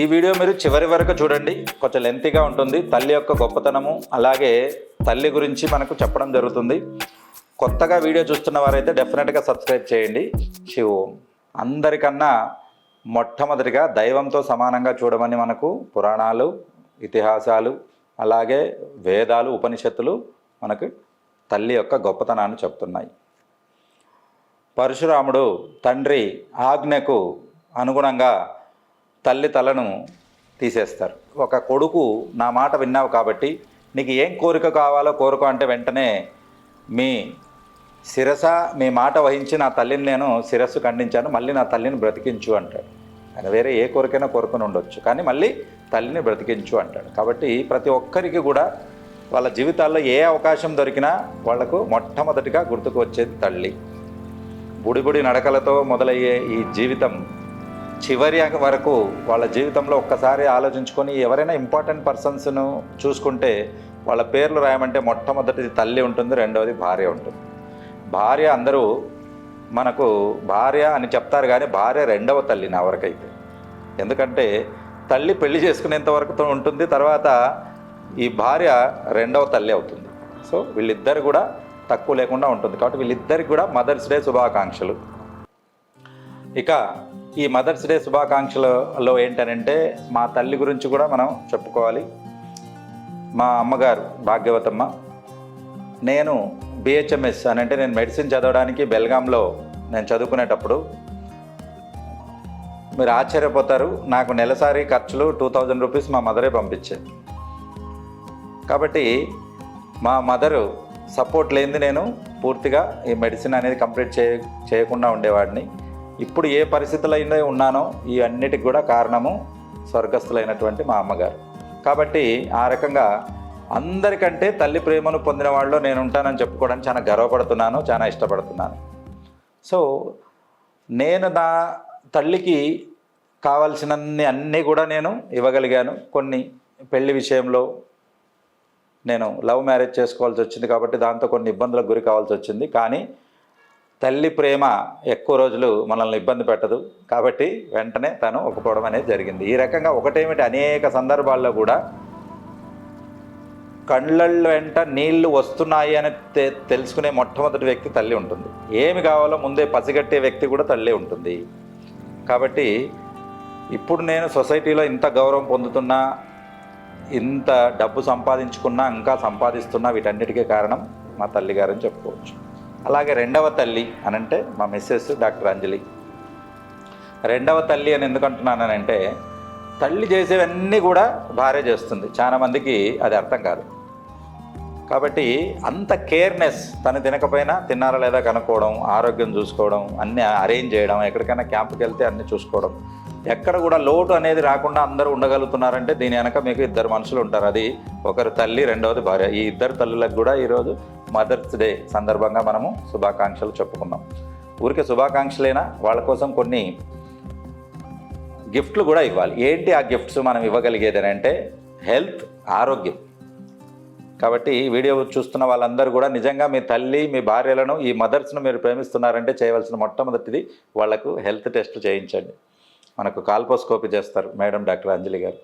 ఈ వీడియో మీరు చివరి వరకు చూడండి. కొంచెం లెంతీగా ఉంటుంది. తల్లి యొక్క గొప్పతనము అలాగే తల్లి గురించి మనకు చెప్పడం జరుగుతుంది. కొత్తగా వీడియో చూస్తున్న వారైతే డెఫినెట్గా సబ్స్క్రైబ్ చేయండి. శివు అందరికన్నా మొట్టమొదటిగా దైవంతో సమానంగా చూడమని మనకు పురాణాలు ఇతిహాసాలు అలాగే వేదాలు ఉపనిషత్తులు మనకు తల్లి యొక్క గొప్పతనాన్ని చెప్తున్నాయి. పరశురాముడు తండ్రి ఆజ్ఞకు అనుగుణంగా తల్లి తలను తీసేస్తారు. ఒక కొడుకు నా మాట విన్నావు కాబట్టి నీకు ఏం కోరిక కావాలో కోరుకో అంటే వెంటనే మీ శిరస మీ మాట వహించి నా తల్లిని నేను శిరస్సు ఖండించాను మళ్ళీ నా తల్లిని బ్రతికించు అంటాడు. ఆయన వేరే ఏ కోరికైనా కోరుకుని ఉండొచ్చు. కానీ మళ్ళీ తల్లిని బ్రతికించు అంటాడు. కాబట్టి ప్రతి ఒక్కరికి కూడా వాళ్ళ జీవితాల్లో ఏ అవకాశం దొరికినా వాళ్ళకు మొట్టమొదటిగా గుర్తుకు వచ్చేది తల్లి. బుడిబుడి నడకలతో మొదలయ్యే ఈ జీవితం చివరి వరకు వాళ్ళ జీవితంలో ఒక్కసారి ఆలోచించుకొని ఎవరైనా ఇంపార్టెంట్ పర్సన్స్ను చూసుకుంటే వాళ్ళ పేర్లు రాయమంటే మొట్టమొదటిది తల్లి ఉంటుంది రెండవది భార్య ఉంటుంది. భార్య అందరూ మనకు భార్య అని చెప్తారు కానీ భార్య రెండవ తల్లి నా వరకైతే. ఎందుకంటే తల్లి పెళ్ళి చేసుకునేంత వరకు ఉంటుంది తర్వాత ఈ భార్య రెండవ తల్లి అవుతుంది. సో వీళ్ళిద్దరు కూడా తక్కువ లేకుండా ఉంటుంది. కాబట్టి వీళ్ళిద్దరికి కూడా మదర్స్ డే శుభాకాంక్షలు. ఇక ఈ మదర్స్ డే శుభాకాంక్షలలో ఏంటనంటే మా తల్లి గురించి కూడా మనం చెప్పుకోవాలి. మా అమ్మగారు భాగ్యవతమ్మ నేను బిహెచ్ఎంఎస్ అని అంటే నేను మెడిసిన్ చదవడానికి బెల్గాంలో నేను చదువుకునేటప్పుడు మీరు ఆశ్చర్యపోతారు నాకు నెలసరి ఖర్చులు టూ థౌజండ్ రూపీస్ మా మదరే పంపించేది కాబట్టి మా మదరు సపోర్ట్ లేనిది నేను పూర్తిగా ఈ మెడిసిన్ అనేది కంప్లీట్ చేయ చేయకుండా ఉండేవాడిని. ఇప్పుడు ఏ పరిస్థితులైనా ఉన్నానో ఈ అన్నిటికి కూడా కారణము స్వర్గస్థులైనటువంటి మా అమ్మగారు. కాబట్టి ఆ రకంగా అందరికంటే తల్లి ప్రేమను పొందిన వాళ్ళు నేను ఉంటానని చెప్పుకోవడానికి చాలా గర్వపడుతున్నాను చాలా ఇష్టపడుతున్నాను. సో నేను నా తల్లికి కావాల్సినన్ని అన్నీ కూడా నేను ఇవ్వగలిగాను. కొన్ని పెళ్ళి విషయంలో నేను లవ్ మ్యారేజ్ చేసుకోవాల్సి వచ్చింది కాబట్టి దాంతో కొన్ని ఇబ్బందులకు గురి కావాల్సి వచ్చింది. కానీ తల్లి ప్రేమ ఎక్కువ రోజులు మనల్ని ఇబ్బంది పెట్టదు. కాబట్టి వెంటనే తను ఒప్పుకోవడం అనేది జరిగింది. ఈ రకంగా ఒకటేమిటి? అనేక సందర్భాల్లో కూడా కళ్ళల్లో వెంట నీళ్ళు వస్తున్నాయి అని తె తెలుసుకునే మొట్టమొదటి వ్యక్తి తల్లి ఉంటుంది. ఏమి కావాలో ముందే పసిగట్టే వ్యక్తి కూడా తల్లి ఉంటుంది. కాబట్టి ఇప్పుడు నేను సొసైటీలో ఇంత గౌరవం పొందుతున్నా ఇంత డబ్బు సంపాదించుకున్నా ఇంకా సంపాదిస్తున్నా వీటన్నిటికీ కారణం మా తల్లిగారని చెప్పుకోవచ్చు. అలాగే రెండవ తల్లి అని అంటే మా మిస్సెస్ డాక్టర్ అంజలి. రెండవ తల్లి అని ఎందుకు అంటే తల్లి చేసేవన్నీ కూడా భార్య చేస్తుంది. చాలా మందికి అది అర్థం కాదు. కాబట్టి అంత కేర్నెస్ తను తినకపోయినా తిన్నారా లేదా కనుక్కోవడం ఆరోగ్యం చూసుకోవడం అన్నీ అరేంజ్ చేయడం ఎక్కడికైనా క్యాంప్కి వెళ్తే అన్నీ చూసుకోవడం ఎక్కడ కూడా లోటు అనేది రాకుండా అందరూ ఉండగలుగుతున్నారంటే దీని వెనక మీకు ఇద్దరు మనుషులు ఉంటారు. అది ఒకరు తల్లి రెండవది భార్య. ఈ ఇద్దరు తల్లులకు కూడా ఈరోజు మదర్స్ డే సందర్భంగా మనము శుభాకాంక్షలు చెప్పుకున్నాం ఊరికే శుభాకాంక్షలైనా? వాళ్ళ కోసం కొన్ని గిఫ్ట్లు కూడా ఇవ్వాలి. ఏంటి ఆ గిఫ్ట్స్ మనం ఇవ్వగలిగేది అని అంటే హెల్త్ ఆరోగ్యం. కాబట్టి వీడియో చూస్తున్న వాళ్ళందరూ కూడా నిజంగా మీ తల్లి మీ భార్యలను ఈ మదర్స్ను మీరు ప్రేమిస్తున్నారంటే చేయవలసిన మొట్టమొదటిది వాళ్ళకు హెల్త్ టెస్ట్ చేయించండి. మనకు కాల్పోస్కోపీ చేస్తారు మేడం డాక్టర్ అంజలి గారు.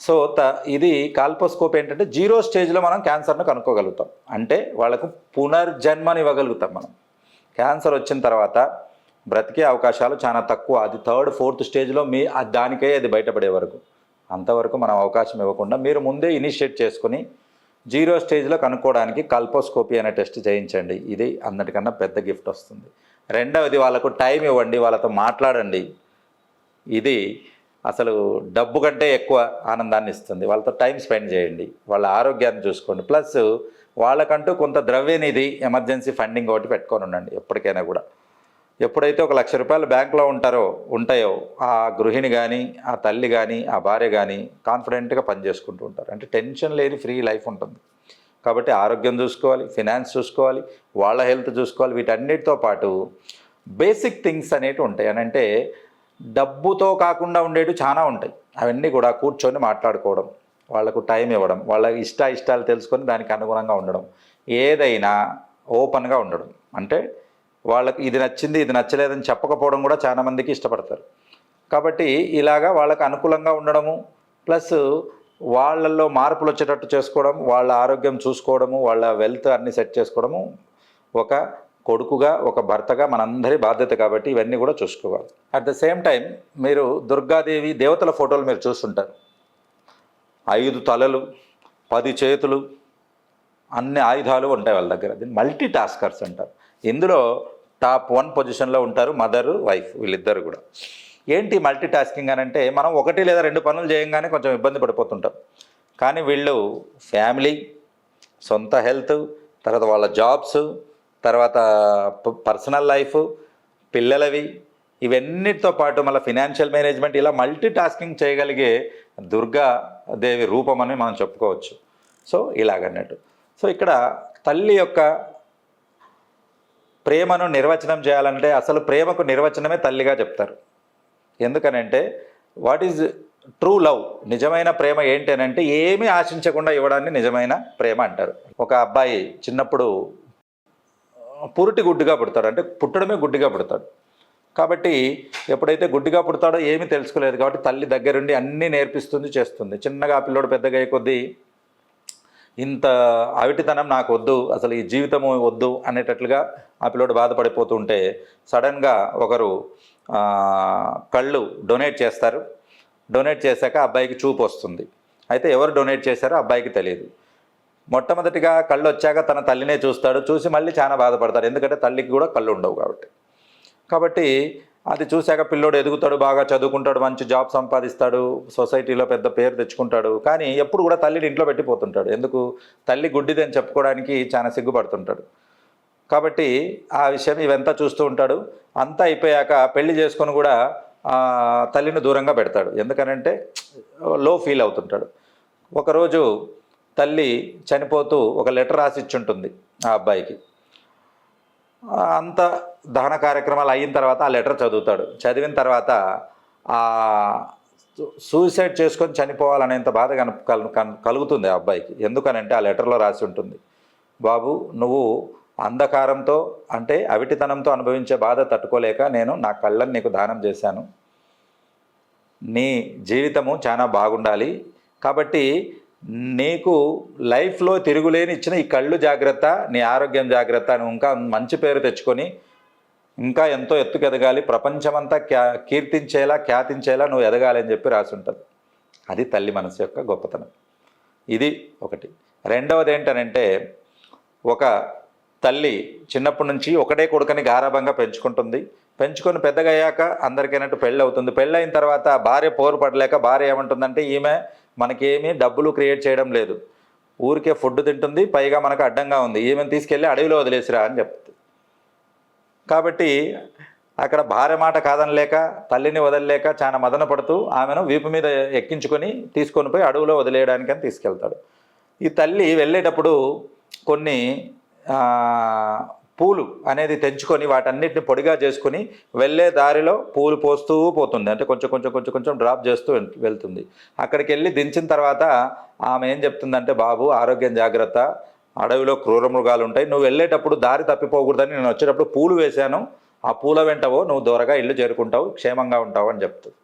సో త ఇది కాల్పోస్కోప్ ఏంటంటే జీరో స్టేజ్లో మనం క్యాన్సర్ను కనుక్కోగలుగుతాం. అంటే వాళ్ళకు పునర్జన్మని ఇవ్వగలుగుతాం మనం. క్యాన్సర్ వచ్చిన తర్వాత బ్రతికే అవకాశాలు చాలా తక్కువ. అది థర్డ్ ఫోర్త్ స్టేజ్లో మీ దానికే అది బయటపడే వరకు. అంతవరకు మనం అవకాశం ఇవ్వకుండా మీరు ముందే ఇనిషియేట్ చేసుకుని జీరో స్టేజ్లో కనుక్కోవడానికి కల్పోస్కోపీ అనే టెస్ట్ చేయించండి. ఇది అందరికన్నా పెద్ద గిఫ్ట్ వస్తుంది. రెండవది వాళ్ళకు టైం ఇవ్వండి వాళ్ళతో మాట్లాడండి. ఇది అసలు డబ్బు కంటే ఎక్కువ ఆనందాన్ని ఇస్తుంది. వాళ్ళతో టైం స్పెండ్ చేయండి. వాళ్ళ ఆరోగ్యాన్ని చూసుకోండి. ప్లస్ వాళ్ళకంటూ కొంత ద్రవ్యనిధి ఎమర్జెన్సీ ఫండింగ్ ఒకటి పెట్టుకొని ఉండండి ఎప్పటికైనా కూడా. ఎప్పుడైతే ఒక లక్ష రూపాయలు బ్యాంకులో ఉంటారో ఉంటాయో ఆ గృహిణి కానీ ఆ తల్లి కానీ ఆ భార్య కానీ కాన్ఫిడెంట్గా పనిచేసుకుంటూ ఉంటారు. అంటే టెన్షన్ లేని ఫ్రీ లైఫ్ ఉంటుంది. కాబట్టి ఆరోగ్యం చూసుకోవాలి ఫినాన్స్ చూసుకోవాలి వాళ్ళ హెల్త్ చూసుకోవాలి వీటన్నిటితో పాటు బేసిక్ థింగ్స్ అనేవి ఉంటాయి. అని అంటే డబ్బుతో కాకుండా ఉండేవి చాలా ఉంటాయి. అవన్నీ కూడా కూర్చొని మాట్లాడుకోవడం వాళ్ళకు టైం ఇవ్వడం వాళ్ళ ఇష్ట ఇష్టాలు తెలుసుకొని దానికి అనుగుణంగా ఉండడం ఏదైనా ఓపెన్గా ఉండడం. అంటే వాళ్ళకి ఇది నచ్చింది ఇది నచ్చలేదని చెప్పకపోవడం కూడా చాలా మందికి ఇష్టపడతారు. కాబట్టి ఇలాగా వాళ్ళకు అనుకూలంగా ఉండడము ప్లస్ వాళ్ళల్లో మార్పులు వచ్చేటట్టు చేసుకోవడం వాళ్ళ ఆరోగ్యం చూసుకోవడము వాళ్ళ వెల్త్ అన్ని సెట్ చేసుకోవడము ఒక కొడుకుగా ఒక భర్తగా మనందరి బాధ్యత కాబట్టి ఇవన్నీ కూడా చూసుకోవాలి. అట్ ద సేమ్ టైం మీరు దుర్గాదేవి దేవతల ఫోటోలు మీరు చూస్తుంటారు. ఐదు తలలు పది చేతులు అన్ని ఆయుధాలు ఉంటాయి వాళ్ళ దగ్గర. దీన్ని మల్టీ టాస్కర్స్ అంటారు. ఇందులో టాప్ వన్ పొజిషన్లో ఉంటారు మదర్ వైఫ్ వీళ్ళిద్దరు కూడా. ఏంటి మల్టీ టాస్కింగ్ అని అంటే మనం ఒకటి లేదా రెండు పనులు చేయంగానే కొంచెం ఇబ్బంది పడిపోతుంటాం. కానీ వీళ్ళు ఫ్యామిలీ సొంత హెల్త్ తర్వాత వాళ్ళ జాబ్స్ తర్వాత పర్సనల్ లైఫ్ పిల్లలవి ఇవన్నిటితో పాటు మళ్ళీ ఫినాన్షియల్ మేనేజ్మెంట్ ఇలా మల్టీ టాస్కింగ్ చేయగలిగే దుర్గా దేవి రూపం అని మనం చెప్పుకోవచ్చు. సో ఇలాగన్నట్టు. సో ఇక్కడ తల్లి యొక్క ప్రేమను నిర్వచనం చేయాలంటే అసలు ప్రేమకు నిర్వచనమే తల్లిగా చెప్తారు. ఎందుకనంటే వాట్ ఈజ్ ట్రూ లవ్ నిజమైన ప్రేమ ఏంటి అని అంటే ఏమీ ఆశించకుండా ఇవ్వడాన్ని నిజమైన ప్రేమ అంటారు. ఒక అబ్బాయి చిన్నప్పుడు పురిటి గుడ్డిగా పుడతాడు. అంటే పుట్టడమే గుడ్డిగా పుడతాడు. కాబట్టి ఎప్పుడైతే గుడ్డిగా పుడతాడో ఏమీ తెలుసుకోలేదు కాబట్టి తల్లి దగ్గరుండి అన్నీ నేర్పిస్తుంది చేస్తుంది. చిన్నగా ఆ పిల్లోడు పెద్దగా అయ్యే కొద్దీ ఇంత అవిటితనం నాకు వద్దు అసలు ఈ జీవితము వద్దు అనేటట్లుగా ఆ పిల్లోడు బాధపడిపోతుంటే సడన్గా ఒకరు కళ్ళు డొనేట్ చేస్తారు. డొనేట్ చేశాక అబ్బాయికి చూపు వస్తుంది. అయితే ఎవరు డొనేట్ చేశారో అబ్బాయికి తెలియదు. మొట్టమొదటిగా కళ్ళు వచ్చాక తన తల్లినే చూస్తాడు చూసి మళ్ళీ చాలా బాధపడతాడు. ఎందుకంటే తల్లికి కూడా కళ్ళు ఉండవు కాబట్టి. కాబట్టి అది చూశాక పిల్లోడు ఎదుగుతాడు బాగా చదువుకుంటాడు మంచి జాబ్ సంపాదిస్తాడు సొసైటీలో పెద్ద పేరు తెచ్చుకుంటాడు. కానీ ఎప్పుడు కూడా తల్లిని ఇంట్లో పెట్టిపోతుంటాడు ఎందుకు? తల్లి గుడ్డిదని చెప్పుకోవడానికి చాలా సిగ్గుపడుతుంటాడు. కాబట్టి ఆ విషయం ఇవంతా చూస్తూ ఉంటాడు. అంతా అయిపోయాక పెళ్ళి చేసుకొని కూడా తల్లిని దూరంగా పెడతాడు. ఎందుకనంటే లో ఫీల్ అవుతుంటాడు. ఒకరోజు తల్లి చనిపోతూ ఒక లెటర్ రాసిచ్చుంటుంది ఆ అబ్బాయికి. అంత దహన కార్యక్రమాలు అయిన తర్వాత ఆ లెటర్ చదువుతాడు. చదివిన తర్వాత ఆ సూసైడ్ చేసుకొని చనిపోవాలనేంత బాధ కను కలుగుతుంది ఆ అబ్బాయికి. ఎందుకనంటే ఆ లెటర్లో రాసి ఉంటుంది బాబు నువ్వు అంధకారంతో అంటే అవిటితనంతో అనుభవించే బాధ తట్టుకోలేక నేను నా కళ్ళని నీకు దానం చేశాను. నీ జీవితము చాలా బాగుండాలి. కాబట్టి నీకు లైఫ్లో తిరుగులేని ఇచ్చిన ఈ కళ్ళు జాగ్రత్త నీ ఆరోగ్యం జాగ్రత్త నువ్వు ఇంకా మంచి పేరు తెచ్చుకొని ఇంకా ఎంతో ఎత్తుకు ఎదగాలి ప్రపంచమంతా క్యా కీర్తించేలా ఖ్యాతించేలా నువ్వు ఎదగాలి అని చెప్పి రాసి ఉంటుంది. అది తల్లి మనసు యొక్క గొప్పతనం. ఇది ఒకటి. రెండవది ఏంటనంటే ఒక తల్లి చిన్నప్పటి నుంచి ఒకటే కొడుకని గారాభంగా పెంచుకుంటుంది. పెంచుకొని పెద్దగా అయ్యాక అందరికైనట్టు పెళ్ళి అవుతుంది పెళ్ళి అయిన తర్వాత భార్య పోరు పడలేక భార్య ఏమంటుందంటే ఈమె మనకేమీ డబ్బులు క్రియేట్ చేయడం లేదు. ఊరికే ఫుడ్ తింటుంది పైగా మనకు అడ్డంగా ఉంది. ఈమెను తీసుకెళ్ళి అడవిలో వదిలేసిరా అని చెప్తుంది. కాబట్టి అక్కడ భార్య మాట కాదనలేక తల్లిని వదలలేక చాలా మదన పడుతూ ఆమెను వీపు మీద ఎక్కించుకొని తీసుకొని పోయి అడవిలో వదిలేయడానికని తీసుకెళ్తాడు. ఈ తల్లి వెళ్ళేటప్పుడు కొన్ని పూలు అనేది తెంచుకొని వాటన్నిటిని పొడిగా చేసుకొని వెళ్ళే దారిలో పూలు పోస్తూ పోతుంది. అంటే కొంచెం కొంచెం కొంచెం కొంచెం డ్రాప్ చేస్తూ వెళ్- వెళ్తుంది. అక్కడికి వెళ్ళి దించిన తర్వాత ఆమె ఏం చెప్తుందంటే బాబు ఆరోగ్యం జాగ్రత్త. అడవిలో క్రూర మృగాలు ఉంటాయి. నువ్వు వెళ్ళేటప్పుడు దారి తప్పిపోకూడదని నేను వచ్చేటప్పుడు పూలు వేశాను. ఆ పూల వెంటవో నువ్వు దూరగా ఇల్లు చేరుకుంటావు క్షేమంగా ఉంటావు అని చెప్తుంది.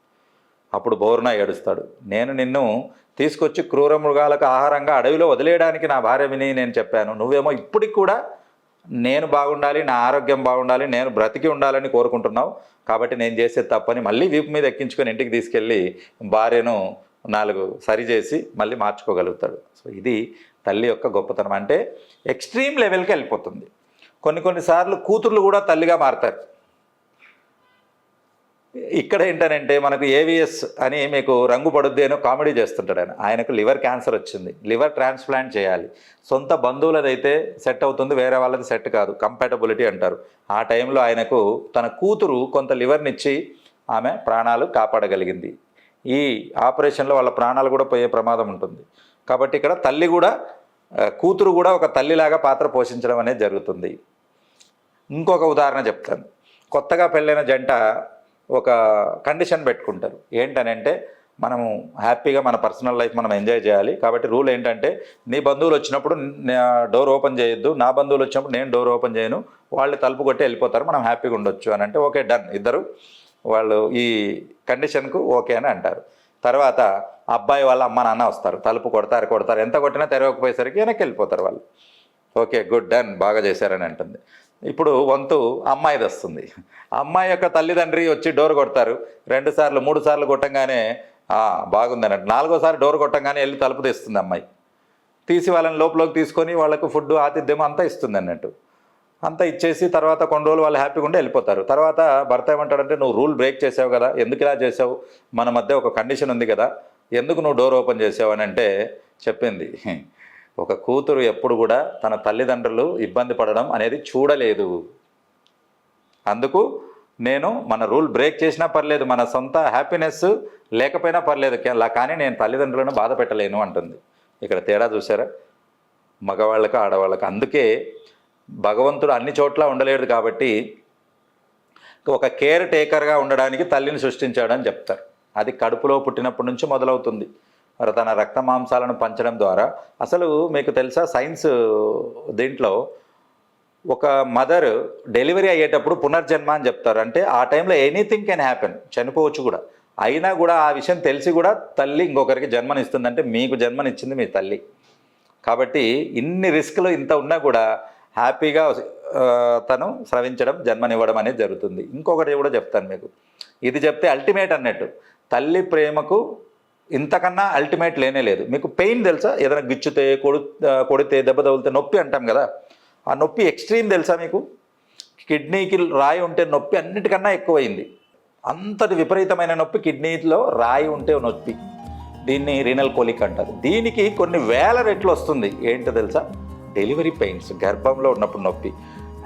అప్పుడు బోరున ఏడుస్తాడు. నేను నిన్ను తీసుకొచ్చి క్రూర మృగాలకు ఆహారంగా అడవిలో వదిలేయడానికి నా భార్య విని నేను చెప్పాను. నువ్వేమో ఇప్పటికి కూడా నేను బాగుండాలి నా ఆరోగ్యం బాగుండాలి నేను బ్రతికి ఉండాలని కోరుకుంటున్నావు. కాబట్టి నేను చేసేది తప్పని మళ్ళీ వీపు మీద ఎక్కించుకొని ఇంటికి తీసుకెళ్ళి భార్యను నాలుగు సరిచేసి మళ్ళీ మార్చుకోగలుగుతాడు. సో ఇది తల్లి యొక్క గొప్పతనం. అంటే ఎక్స్ట్రీమ్ లెవెల్కి వెళ్ళిపోతుంది. కొన్ని కొన్నిసార్లు కూతుర్లు కూడా తల్లిగా మారుతారు. ఇక్కడ ఏంటనంటే మనకు ఏవిఎస్ అని మీకు రంగు పడుద్ది అని కామెడీ చేస్తుంటాడు ఆయన. ఆయనకు లివర్ క్యాన్సర్ వచ్చింది. లివర్ ట్రాన్స్ప్లాంట్ చేయాలి. సొంత బంధువులదైతే సెట్ అవుతుంది వేరే వాళ్ళది సెట్ కాదు. కంపాటబిలిటీ అంటారు. ఆ టైంలో ఆయనకు తన కూతురు కొంత లివర్నిచ్చి ఆమె ప్రాణాలు కాపాడగలిగింది. ఈ ఆపరేషన్లో వాళ్ళ ప్రాణాలు కూడా పోయే ప్రమాదం ఉంటుంది. కాబట్టి ఇక్కడ తల్లి కూడా కూతురు కూడా ఒక తల్లిలాగా పాత్ర పోషించడం అనేది జరుగుతుంది. ఇంకొక ఉదాహరణ చెప్తాను. కొత్తగా పెళ్ళైన జంట ఒక కండిషన్ పెట్టుకుంటారు. ఏంటనంటే మనము హ్యాపీగా మన పర్సనల్ లైఫ్ మనం ఎంజాయ్ చేయాలి. కాబట్టి రూల్ ఏంటంటే నీ బంధువులు వచ్చినప్పుడు డోర్ ఓపెన్ చేయొద్దు. నా బంధువులు వచ్చినప్పుడు నేను డోర్ ఓపెన్ చేయను. వాళ్ళు తలుపు కొట్టి వెళ్ళిపోతారు. మనం హ్యాపీగా ఉండొచ్చు అని అంటే ఓకే డన్. ఇద్దరు వాళ్ళు ఈ కండిషన్కు ఓకే అని అంటారు. తర్వాత అబ్బాయి వాళ్ళ అమ్మ నాన్న వస్తారు. తలుపు కొడతారు కొడతారు. ఎంత కొట్టినా తెరవకపోయేసరికి వెనక్కి వెళ్ళిపోతారు వాళ్ళు. ఓకే గుడ్ డన్ బాగా చేశారని అంటుంది. ఇప్పుడు వంతు అమ్మాయిది వస్తుంది అమ్మాయి యొక్క తల్లిదండ్రి వచ్చి డోర్ కొడతారు. రెండు సార్లు మూడు సార్లు కొట్టంగానే బాగుంది అన్నట్టు. నాలుగోసారి డోర్ కొట్టంగానే వెళ్ళి తలుపు తీస్తుంది అమ్మాయి. తీసి వాళ్ళని లోపలికి తీసుకొని వాళ్ళకు ఫుడ్ ఆతిథ్యం అంతా ఇస్తుంది అన్నట్టు. అంతా ఇచ్చేసి తర్వాత కొన్ని రోజులు వాళ్ళు హ్యాపీగా ఉండి వెళ్ళిపోతారు. తర్వాత భర్త ఏమంటాడంటే నువ్వు రూల్ బ్రేక్ చేసావు కదా ఎందుకు ఇలా చేసావు? మన మధ్య ఒక కండిషన్ ఉంది కదా ఎందుకు నువ్వు డోర్ ఓపెన్ చేసావు? అని అంటే చెప్పింది. ఒక కూతురు ఎప్పుడు కూడా తన తల్లిదండ్రులు ఇబ్బంది పడడం అనేది చూడలేదు. అందుకు నేను మన రూల్ బ్రేక్ చేసినా పర్లేదు మన సొంత హ్యాపీనెస్ లేకపోయినా పర్లేదు కానీ నేను తల్లిదండ్రులను బాధ పెట్టలేను అంటుంది. ఇక్కడ తేడా చూసారా మగవాళ్ళకి ఆడవాళ్ళకి. అందుకే భగవంతుడు అన్ని చోట్ల ఉండలేడు కాబట్టి ఒక కేర్ టేకర్గా ఉండడానికి తల్లిని సృష్టించాడని చెప్తారు. అది కడుపులో పుట్టినప్పటి నుంచి మొదలవుతుంది. మరి తన రక్త మాంసాలను పంచడం ద్వారా. అసలు మీకు తెలుసా సైన్స్ దీంట్లో ఒక మదర్ డెలివరీ అయ్యేటప్పుడు పునర్జన్మ అని చెప్తారు. అంటే ఆ టైంలో ఎనీథింగ్ కెన్ హ్యాపెన్ చనిపోవచ్చు కూడా. అయినా కూడా ఆ విషయం తెలిసి కూడా తల్లి ఇంకొకరికి జన్మనిస్తుందంటే మీకు జన్మనిచ్చింది మీ తల్లి. కాబట్టి ఇన్ని రిస్క్లు ఇంత ఉన్నా కూడా హ్యాపీగా తను స్రవించడం జన్మనివ్వడం అనేది జరుగుతుంది. ఇంకొకటి కూడా చెప్తాను మీకు. ఇది చెప్తే అల్టిమేట్ అన్నట్టు. తల్లి ప్రేమకు ఇంతకన్నా అల్టిమేట్ లేనే లేదు. మీకు పెయిన్ తెలుసా? ఏదైనా గిచ్చితే కొడు కొడితే దెబ్బ తగిలితే నొప్పి అంటాం కదా. ఆ నొప్పి ఎక్స్ట్రీమ్ తెలుసా మీకు? కిడ్నీకి రాయి ఉంటే నొప్పి అన్నిటికన్నా ఎక్కువైంది. అంతటి విపరీతమైన నొప్పి కిడ్నీలో రాయి ఉంటే నొప్పి. దీన్ని రీనల్ కోలిక్ అంటారు. దీనికి కొన్ని వేల రెట్లు వస్తుంది. ఏంటో తెలుసా? డెలివరీ పెయిన్స్ గర్భంలో ఉన్నప్పుడు నొప్పి.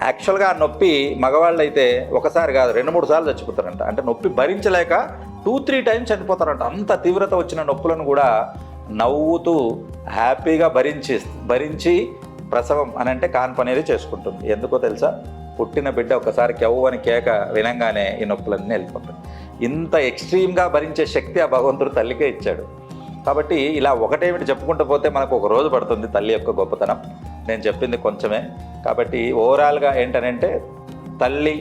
యాక్చువల్గా ఆ నొప్పి మగవాళ్ళు అయితే ఒకసారి కాదు రెండు మూడు సార్లు చచ్చిపోతారంట. అంటే నొప్పి భరించలేక టూ త్రీ టైమ్స్ చనిపోతారంట. అంత తీవ్రత వచ్చిన నొప్పులను కూడా నవ్వుతూ హ్యాపీగా భరించి భరించి ప్రసవం అని అంటే కాన్పు అనేది చేసుకుంటుంది. ఎందుకో తెలుసా? పుట్టిన బిడ్డ ఒకసారి కెవ్వు అని కేక వినంగానే ఈ నొప్పులన్నీ వెళ్ళిపోతాయి. ఇంత ఎక్స్ట్రీమ్గా భరించే శక్తి ఆ భగవంతుడు తల్లికే ఇచ్చాడు. కాబట్టి ఇలా ఒకటేమిటి చెప్పుకుంటూ పోతే మనకు ఒక రోజు పడుతుంది తల్లి యొక్క గొప్పతనం. నేను చెప్పింది కొంచెమే. కాబట్టి ఓవరాల్గా ఏంటనంటే తల్లి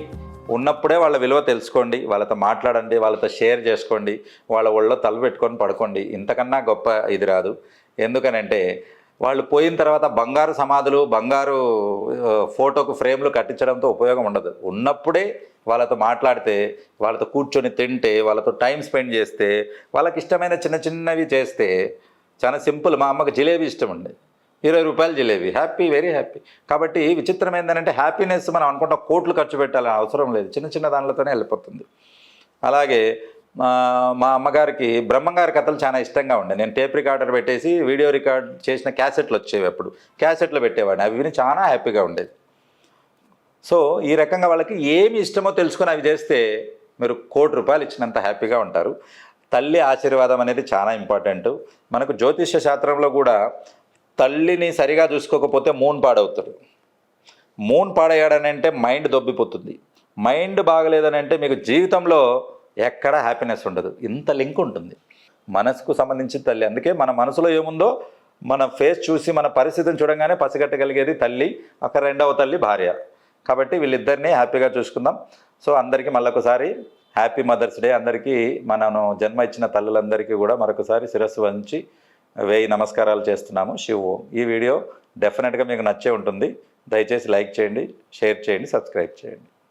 ఉన్నప్పుడే వాళ్ళ విలువ తెలుసుకోండి వాళ్ళతో మాట్లాడండి వాళ్ళతో షేర్ చేసుకోండి వాళ్ళ ఒళ్ళో తల పెట్టుకొని పడుకోండి. ఇంతకన్నా గొప్ప ఇది రాదు. ఎందుకనంటే వాళ్ళు పోయిన తర్వాత బంగారు సమాధులు బంగారు ఫోటోకు ఫ్రేమ్లు కట్టించడంతో ఉపయోగం ఉండదు. ఉన్నప్పుడే వాళ్ళతో మాట్లాడితే వాళ్ళతో కూర్చొని తింటే వాళ్ళతో టైం స్పెండ్ చేస్తే వాళ్ళకి ఇష్టమైన చిన్న చిన్నవి చేస్తే చాలా సింపుల్. మా అమ్మకి జిలేబీ ఇష్టం అండి ఇరవై రూపాయలు జిలేబీ. హ్యాపీ వెరీ హ్యాపీ కాబట్టి విచిత్రం ఏంటంటే హ్యాపీనెస్ మనం అనుకుంటా కోట్లు ఖర్చు పెట్టాలని అవసరం లేదు. చిన్న చిన్న దానిలతోనే వెళ్ళిపోతుంది. అలాగే మా మా అమ్మగారికి బ్రహ్మంగారి కథలు చాలా ఇష్టంగా ఉండే. నేను టేప్ రికార్డర్ పెట్టేసి వీడియో రికార్డ్ చేసిన క్యాసెట్లు వచ్చేవి అప్పుడు. క్యాసెట్లు పెట్టేవాడిని. అవి విని చాలా హ్యాపీగా ఉండేది. సో ఈ రకంగా వాళ్ళకి ఏమి ఇష్టమో తెలుసుకుని అవి చేస్తే మీరు కోటి రూపాయలు ఇచ్చినంత హ్యాపీగా ఉంటారు. తల్లి ఆశీర్వాదం అనేది చాలా ఇంపార్టెంట్. మనకు జ్యోతిష్య శాస్త్రంలో కూడా తల్లిని సరిగా చూసుకోకపోతే మూన్ పాడవుతాడు. మూన్ పాడయ్యాడని అంటే మైండ్ దొబ్బిపోతుంది. మైండ్ బాగలేదని అంటే మీకు జీవితంలో ఎక్కడ హ్యాపీనెస్ ఉండదు. ఇంత లింక్ ఉంటుంది. మనసుకు సంబంధించిన తల్లి. అందుకే మన మనసులో ఏముందో మన ఫేస్ చూసి మన పరిస్థితిని చూడంగానే పసిగట్టగలిగేది తల్లి అక్కడ రెండవ తల్లి భార్య. కాబట్టి వీళ్ళిద్దరినీ హ్యాపీగా చూసుకుందాం. సో అందరికీ మళ్ళొకసారి హ్యాపీ మదర్స్ డే. అందరికీ మనను జన్మ ఇచ్చిన తల్లులందరికీ కూడా మరొకసారి శిరస్సు వంచి వేయి నమస్కారాలు చేస్తున్నాము. శివ్ ఓం ఈ వీడియో డెఫినెట్గా మీకు నచ్చే ఉంటుంది. దయచేసి లైక్ చేయండి షేర్ చేయండి సబ్స్క్రైబ్ చేయండి.